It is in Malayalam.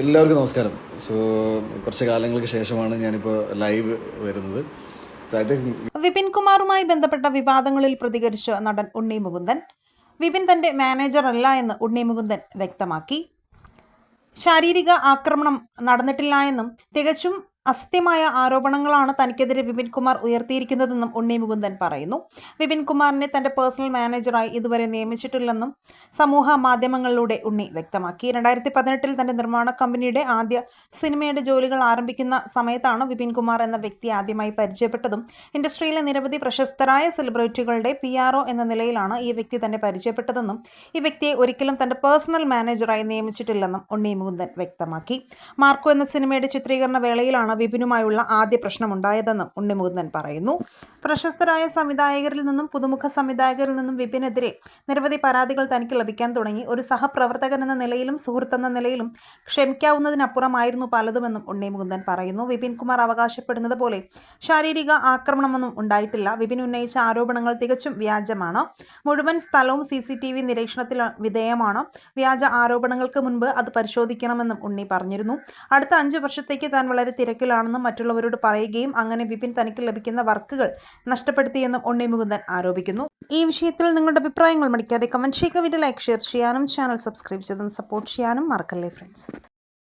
എല്ലാവർക്കും നമസ്കാരം. സോ കുറച്ച് കാലങ്ങൾക്ക് ശേഷമാണ് ഞാനിപ്പോൾ ലൈവ് വരുന്നത്. വിപിൻ കുമാറുമായി ബന്ധപ്പെട്ട വിവാദങ്ങളിൽ പ്രതികരിച്ച നടൻ ഉണ്ണി മുകുന്ദൻ വിപിൻ തന്റെ മാനേജർ അല്ല എന്ന് ഉണ്ണി മുകുന്ദൻ വ്യക്തമാക്കി. ശാരീരിക ആക്രമണം നടന്നിട്ടില്ല എന്നും തികച്ചും അസത്യമായ ആരോപണങ്ങളാണ് തനിക്കെതിരെ വിപിൻ കുമാർ ഉയർത്തിയിരിക്കുന്നതെന്നും ഉണ്ണി മുകുന്ദൻ പറയുന്നു. വിപിൻ കുമാറിനെ തന്റെ പേഴ്സണൽ മാനേജറായി ഇതുവരെ നിയമിച്ചിട്ടില്ലെന്നും സമൂഹ മാധ്യമങ്ങളിലൂടെ ഉണ്ണി വ്യക്തമാക്കി. രണ്ടായിരത്തി പതിനെട്ടിൽ തന്റെ നിർമ്മാണ കമ്പനിയുടെ ആദ്യ സിനിമയുടെ ജോലികൾ ആരംഭിക്കുന്ന സമയത്താണ് വിപിൻ കുമാർ എന്ന വ്യക്തി ആദ്യമായി പരിചയപ്പെട്ടതും ഇൻഡസ്ട്രിയിലെ നിരവധി പ്രശസ്തരായ സെലിബ്രിറ്റികളുടെ പി എന്ന നിലയിലാണ് ഈ വ്യക്തി തന്നെ പരിചയപ്പെട്ടതെന്നും ഈ വ്യക്തിയെ ഒരിക്കലും തന്റെ പേഴ്സണൽ മാനേജറായി നിയമിച്ചിട്ടില്ലെന്നും ഉണ്ണി മുകുന്ദൻ വ്യക്തമാക്കി. മാർക്കോ എന്ന സിനിമയുടെ ചിത്രീകരണ വേളയിലാണ് വിപിനുമായുള്ള ആദ്യ പ്രശ്നമുണ്ടായതെന്നും ഉണ്ണി മുകുന്ദൻ പറയുന്നു. പ്രശസ്തരായ സംവിധായകരിൽ നിന്നും പുതുമുഖ സംവിധായകരിൽ നിന്നും വിപിനെതിരെ നിരവധി പരാതികൾ തനിക്ക് ലഭിക്കാൻ തുടങ്ങി. ഒരു സഹപ്രവർത്തകൻ എന്ന നിലയിലും സുഹൃത്തെന്ന നിലയിലും ക്ഷമിക്കാവുന്നതിനപ്പുറമായിരുന്നു പലതുമെന്നും ഉണ്ണിമുകുന്ദൻ പറയുന്നു. വിപിൻ കുമാർ അവകാശപ്പെടുന്നത് പോലെ ശാരീരിക ആക്രമണമൊന്നും ഉണ്ടായിട്ടില്ല. വിപിൻ ഉന്നയിച്ച ആരോപണങ്ങൾ തികച്ചും വ്യാജമാണ്. മുഴുവൻ സ്ഥലവും സി സി ടി വി നിരീക്ഷണത്തിൽ വിധേയമാണ്. വ്യാജ ആരോപണങ്ങൾക്ക് മുൻപ് അത് പരിശോധിക്കണമെന്നും ഉണ്ണി പറഞ്ഞിരുന്നു. അടുത്ത അഞ്ച് വർഷത്തേക്ക് താൻ വളരെ തിരക്കിലാണെന്നും മറ്റുള്ളവരോട് പറയുകയും അങ്ങനെ വിപിൻ തനിക്ക് ലഭിക്കുന്ന വർക്കുകൾ നഷ്ടപ്പെടുത്തിയെന്നും ഉണ്ണി മുകുന്ദൻ ആരോപിക്കുന്നു. ഈ വിഷയത്തിൽ നിങ്ങളുടെ അഭിപ്രായങ്ങൾ മടിക്കാതെ കമന്റ് ചെയ്യുക. വീഡിയോ ലൈക്ക് ഷെയർ ചെയ്യാനും ചാനൽ സബ്സ്ക്രൈബ് ചെയ്തും സപ്പോർട്ട് ചെയ്യാനും മറക്കല്ലേ ഫ്രണ്ട്സ്